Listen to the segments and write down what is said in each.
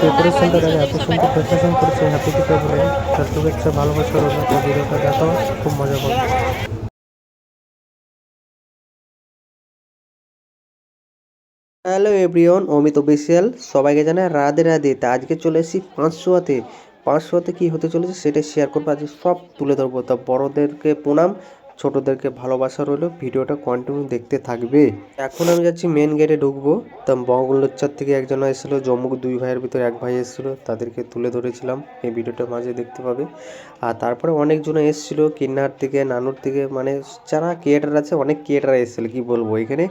ডেকোরেশনটা দেখে এত সুন্দর ডেকোরেশন করেছে হ্যাপি বলে। তার ভালোবাসা রইল তো ভিডিওটা দেখো খুব মজা হ্যালো এভরিওন অমিত অফিসিয়াল সবাইকে জানাই রাধে রাধে। তা আজকে চলে এসেছি পাঁচশোতে। পাঁচশোতে কী হতে চলেছে সেটা শেয়ার করব। আজকে সব তুলে ধরবো। তা বড়োদেরকে প্রণাম। ছোটোদেরকে ভালোবাসা রইল, ভিডিওটা কন্টিনিউ দেখতে থাকবে। এখন আমি যাচ্ছি মেন গেটে ঢুকবো। তা বগলোচ্চার থেকে একজন এসেছিল জম্মুক দুই ভাইয়ের ভিতরে এক ভাই এসেছিল, তাদেরকে তুলে ধরেছিলাম। এই ভিডিওটার মাঝে দেখতে পাবে। আর তারপরে অনেকজন এসেছিল, কিন্নার থেকে, নানুর থেকে মানে যারা ক্রিয়েটার আছে, অনেক ক্রিয়েটার এসেছিল, কি বলব? এখানে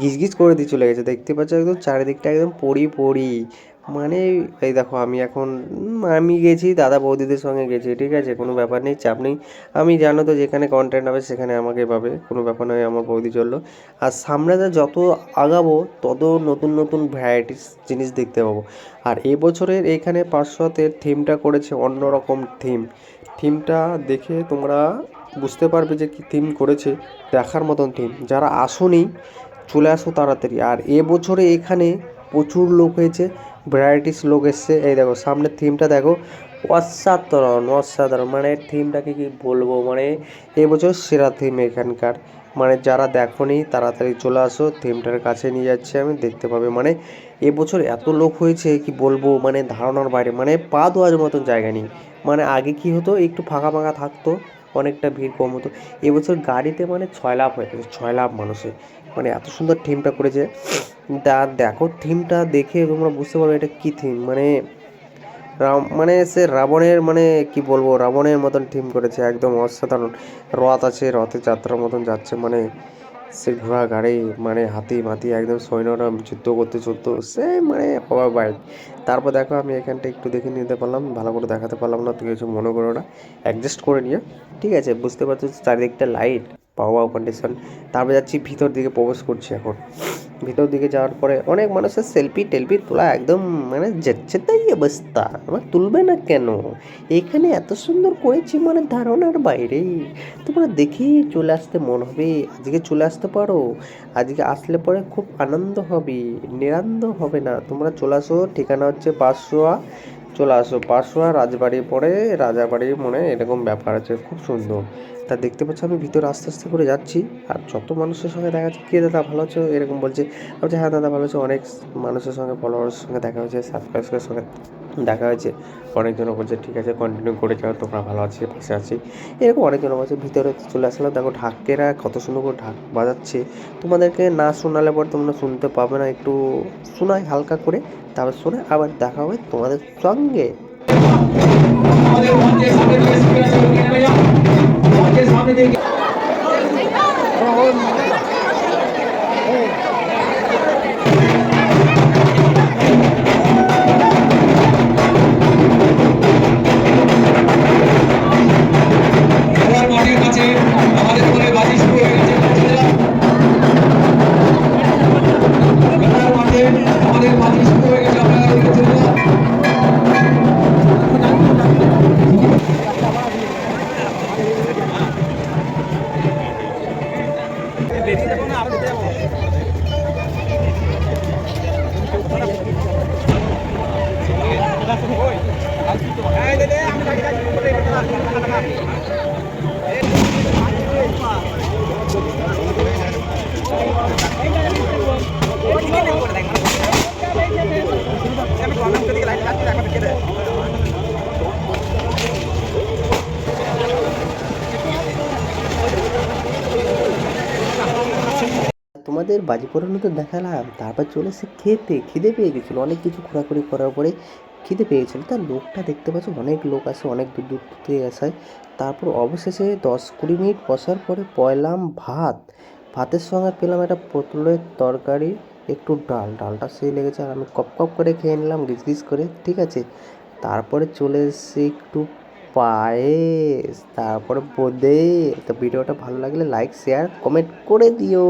গিজ গিজ করে দিয়ে চলে গেছে। দেখতে পাচ্ছ একদম চারিদিকটা একদম পড়ি পড়ি মানে এই দেখো, আমি এখন, আমি গেছি, দাদা বৌদিদের সঙ্গে গেছি, ঠিক আছে? কোনো ব্যাপার নেই, চাপ নেই। আমি জানো তো, যেখানে কন্টেন্ট হবে, সেখানে আমাকে পাবে, কোনো ব্যাপার নয়, আমার বৌদি চলল। আর সামনে যত আগাবো, তত নতুন নতুন ভ্যারাইটিস জিনিস দেখতে পাবো। আর এই বছরের এইখানে পাঁচশোতের থিমটা করেছে অন্যরকম থিম থিমটা দেখে তোমরা বুঝতে পারবে যে কী থিম করেছে, দেখার মতন থিম যারা আসোনি, চলে আসো তাড়াতাড়ি। আর এ বছরে এখানে প্রচুর লোক হয়েছে ভ্যারাইটিস লোক এসছে। এই দেখো, সামনের থিমটা দেখো, অসাধারণ অসাধারণ। মানে থিমটাকে কি বলব? মানে এবছর সেরা থিম এখানকার। মানে যারা দেখোনি, তাড়াতাড়ি চলে আসো থিমটার কাছে নিয়ে যাচ্ছি আমি, দেখতে পাবে। মানে এবছর এত লোক হয়েছে, কি বলব? মানে ধারণার বাইরে মানে পা দেওয়ার মতন জায়গা নেই। মানে আগে কি হতো, একটু ফাঁকা ফাঁকা থাকতো অনেকটা ভিড় কম হতো। এবছর গাড়িতে মানে ছয় লাভ হয়ে গেছে, ছয় লাভ মানুষের। মানে এত সুন্দর থিমটা করেছে। তা দেখো, থিমটা দেখে তোমরা বুঝতে পারবে এটা কী থিম। মানে রাম মানে সে রাবণের মানে কি বলব, রাবণের মতন থিম করেছে, একদম অসাধারণ। রথ আছে রথে যাত্রার মতন যাচ্ছে মানে সে ঘোড়া, গাড়ি মানে হাতি, মাতি একদম সৈন্যরা যুদ্ধ করতে চলতো। সে মানে হওয়া বাইক। তারপর দেখো আমি এখানটা একটু দেখে নিতে পারলাম, ভালো করে দেখাতে পারলাম না, তুমি কিছু মনে করো না। অ্যাডজাস্ট করে নিও। ঠিক আছে, বুঝতে পারছ চারিদিকটা লাইট পাওয়া কন্ডিশন তারপরে যাচ্ছি, ভিতর দিকে প্রবেশ করছি এখন। ভিতর দিকে যাওয়ার পরে অনেক মানুষের সেলফি টেলফি তোলা একদম মানে যাচ্ছে তাই অবস্থা। আমার তুলবে না কেন? এখানে এত সুন্দর করেছি মানে ধারণার বাইরে। তোমরা দেখেই চলে আসতে মন হবে। আজকে চলে আসতে পারো। আজকে আসলে পরে খুব আনন্দ হবে। নিরানন্দ হবে না। তোমরা চলে আসো। ঠিকানা হচ্ছে পাঁচশোয়া চলে আসো পাঁচশোয়া রাজবাড়ি পরে রাজাবাড়ি মনে এরকম ব্যাপার আছে খুব সুন্দর। তা দেখতে পাচ্ছ আমি ভিতরে আস্তে আস্তে করে যাচ্ছি আর যত মানুষের সঙ্গে দেখা যাচ্ছে কে দাদা ভালো আছো? এরকম বলছে বলছি, হ্যাঁ দাদা ভালো আছো অনেক মানুষের সঙ্গে ফলোয়ার্সের সঙ্গে দেখা হয়েছে সাবস্ক্রাইবারের সঙ্গে। দেখা হয়েছে। অনেকজন বলছে, ঠিক আছে কন্টিনিউ করে যাও, তোমরা ভালো আছি, পাশে আছি। এরকম অনেকজন বলছে, ভিতরে চলে আসলাম, দেখো ঢাকেরা কত সুন্দর করে ঢাক বাজাচ্ছে। তোমাদেরকে না শোনালে পর তোমরা শুনতে পাবে না, একটু শোনাই হালকা করে, তারপর শুনে আবার দেখা হবে তোমাদের সঙ্গে। আমাদের সামনে Gracias. তোমাদের বাজি তো দেখালাম, তারপর চলে এসে খেতে, খিদে পেয়ে গেছিল। অনেক কিছু ঘোরাঘুরি করার পরে খিদে পেয়ে গেছিল। তার লোকটা দেখতে পাচ্ছ, অনেক লোক আসে, অনেক দূর দূর থেকে আসায়। তারপর অবশেষে দশ কুড়ি মিনিট বসার পরে পয়লাম ভাত। ভাতের সঙ্গে পেলাম একটা পটলের তরকারি, একটু ডাল। ডালটা সেই লেগেছে আর আমি কপ কপ করে খেয়ে নিলাম, গিজ গিজ করে, ঠিক আছে। তারপরে চলে এসেছি একটু পায়েস, তারপরে বোঁদে। তো ভিডিওটা ভালো লাগলে লাইক শেয়ার কমেন্ট করে দিও।